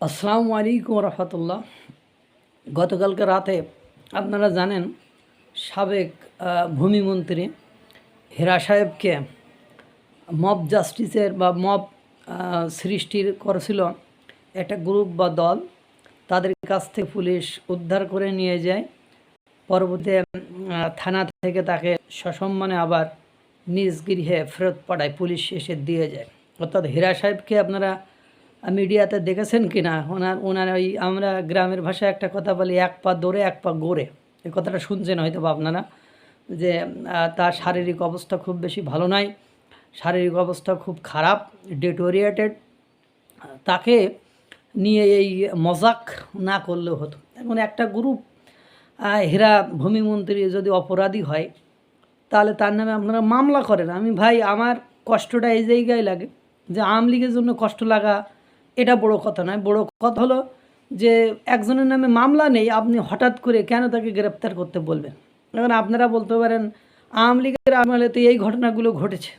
আসসালামু আলাইকুম রহমতুল্লাহ। গতকালকে রাতে আপনারা জানেন, সাবেক ভূমিমন্ত্রী হেরা সাহেবকে মব জাস্টিসের বা মব সৃষ্টির করেছিল একটা গ্রুপ বা দল। তাদের কাছ থেকে পুলিশ উদ্ধার করে নিয়ে যায়। পরবর্তী থানা থেকে তাকে সসম্মানে আবার নিজ গৃহে ফেরত পাঠায়। পুলিশ এসে দিয়ে যায়। অর্থাৎ হীরা সাহেবকে আপনারা মিডিয়াতে দেখেছেন কি না? ওনার ওনার ওই আমরা গ্রামের ভাষায় একটা কথা বলি, এক পা দৌড়ে এক পা গড়ে। এই কথাটা শুনছেন হয়তো বা আপনারা, যে তার শারীরিক অবস্থা খুব বেশি ভালো নয়, শারীরিক অবস্থা খুব খারাপ ডেটোরিয়েটেড তাকে নিয়ে এই মজাক না করলেও হতো। এখন একটা গ্রুপ হেরা ভূমিমন্ত্রী যদি অপরাধী হয়, তাহলে তার নামে আপনারা মামলা করেন। আমি ভাই, আমার কষ্টটা এই জায়গায় লাগে, যে আওয়ামী লীগের জন্য কষ্ট লাগা এটা বড় কথা নয়। বড় কথা হলো যে একজনের নামে মামলা নেই, আপনি হঠাৎ করে কেন তাকে গ্রেপ্তার করতে বলবেন? এখন আপনারা বলতে পারেন, আওয়ামী লীগের আমলে তো এই ঘটনাগুলো ঘটেছে।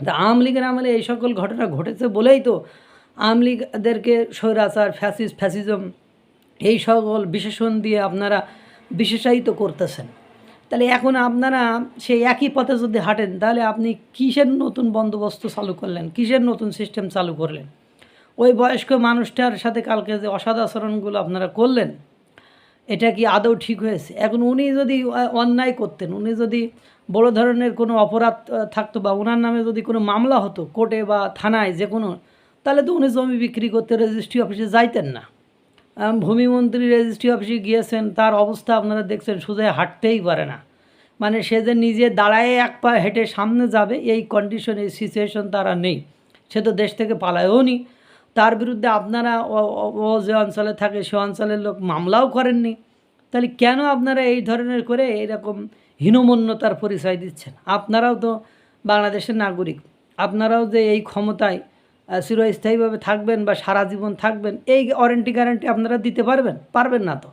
তা আওয়ামী লীগের আমলে এই সকল ঘটনা ঘটেছে বলেই তো আওয়ামী লীগদেরকে স্বৈরাচার, ফ্যাসিস, ফ্যাসিজম এই সকল বিশেষণ দিয়ে আপনারা বিশেষায়িত করতেছেন। তাহলে এখন আপনারা সেই একই পথে যদি হাঁটেন, তাহলে আপনি কিসের নতুন বন্দোবস্ত চালু করলেন? কিসের নতুন সিস্টেম চালু করলেন? ওই বয়স্ক মানুষটার সাথে কালকে যে অসদাচরণগুলো আপনারা করলেন, এটা কি আদৌ ঠিক হয়েছে? এখন উনি যদি অন্যায় করতেন, উনি যদি বড় ধরনের কোনো অপরাধ থাকতো বা ওনার নামে যদি কোনো মামলা হতো কোর্টে বা থানায় যে কোনো, তাহলে তো উনি জমি বিক্রি করতে রেজিস্ট্রি অফিসে যাইতেন না। ভূমিমন্ত্রী রেজিস্ট্রি অফিসে গিয়েছেন, তার অবস্থা আপনারা দেখছেন সোজা হাঁটতেই পারে না। মানে সে যে নিজে দাঁড়ায় এক পা হেঁটে সামনে যাবে, এই কন্ডিশন এই সিচুয়েশন তারা নেই। সে তো দেশ থেকে পালায়ও নি। তার বিরুদ্ধে আপনারা ও- যে অঞ্চলে থাকে সে অঞ্চলের লোক মামলাও করেননি। তাহলে কেন আপনারা এই ধরনের করে এরকম হীনমন্যতার পরিচয় দিচ্ছেন? আপনারাও তো বাংলাদেশের নাগরিক। আপনারাও যে এই ক্ষমতায় চিরস্থায়ীভাবে থাকবেন বা সারা জীবন থাকবেন, এই ওয়ারেন্টি গ্যারান্টি আপনারা দিতে পারবেন? পারবেন না তো।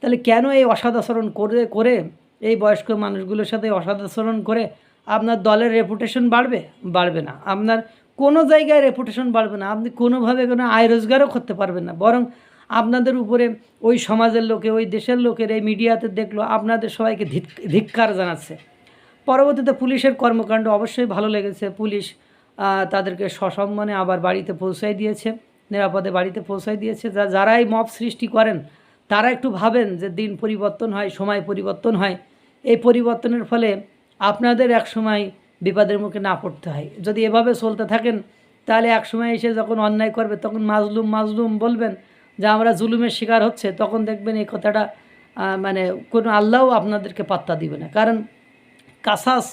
তাহলে কেন এই অসদাচরণ করে করে এই বয়স্ক মানুষগুলোর সাথে অসদাচরণ করে আপনার দলের রেপুটেশন বাড়বে? বাড়বে না। আপনার কোনো জায়গায় রেপুটেশন বাড়বে না। আপনি কোনোভাবে কোনো আয় রোজগারও করতে পারবেন না। বরং আপনাদের উপরে ওই সমাজের লোকে, ওই দেশের লোকের এই মিডিয়াতে দেখল, আপনাদের সবাইকে ধিক- ধিক্কার জানাচ্ছে। পরবর্তীতে পুলিশের কর্মকাণ্ড অবশ্যই ভালো লেগেছে। পুলিশ তাদেরকে সসম্মানে আবার বাড়িতে পৌঁছায় দিয়েছে, নিরাপদে বাড়িতে পৌঁছায় দিয়েছে। যা যারা এই মব সৃষ্টি করেন, তারা একটু ভাবেন যে দিন পরিবর্তন হয়, সময় পরিবর্তন হয়। এই পরিবর্তনের ফলে আপনাদের এক সময় বিপদের মুখে না পড়তে হয়। যদি এভাবে চলতে থাকেন, তাহলে এক সময় এসে যখন অন্যায় করবে, তখন মাজলুম মাজলুম বলবেন যে, আমরা জুলুমের শিকার হচ্ছে। তখন দেখবেন এই কথাটা মানে কোনো আল্লাহও আপনাদেরকে পাত্তা দিবে না। কারণ কাসাস,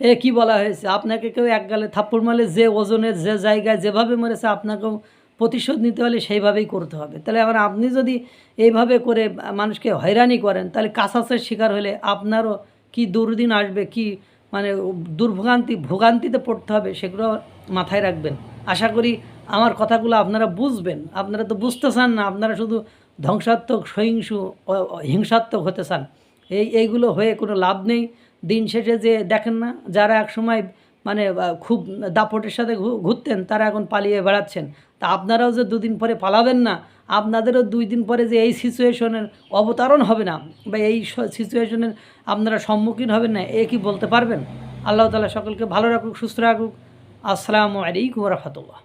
এ কি বলা হয়েছে? আপনাকে কেউ এক গালে থাপ্পড় মারলে যে ওজনের যে জায়গায় যেভাবে মরেছে, আপনাকেও প্রতিশোধ নিতে হলে সেইভাবেই করতে হবে। তাহলে এখন আপনি যদি এইভাবে করে মানুষকে হয়রানি করেন, তাহলে কাসাসের শিকার হলে আপনারও কি দুর্দিন আসবে, কি মানে দুর্ভোগান্তি, ভোগান্তিতে পড়তে হবে, সেগুলো মাথায় রাখবেন। আশা করি আমার কথাগুলো আপনারা বুঝবেন। আপনারা তো বুঝতে চান না, আপনারা শুধু ধ্বংসাত্মক, সহিংসু হিংসাত্মক হতে চান। এই, এইগুলো হয়ে কোনো লাভ নেই। দিন শেষে যে দেখেন না, যারা এক সময় মানে খুব দাপটের সাথে ঘুরতেন, তারা এখন পালিয়ে বেড়াচ্ছেন। তা আপনারাও যে দুদিন পরে পালাবেন না, আপনাদেরও দুই দিন পরে যে এই সিচুয়েশনের অবতারণ হবে না বা এই সিচুয়েশনের আপনারা সম্মুখীন হবেন না, এ কি বলতে পারবেন? আল্লাহ তালা সকলকে ভালো রাখুক, সুস্থ রাখুক। আসসালামু আলাইকুম রহমতুল্লাহ।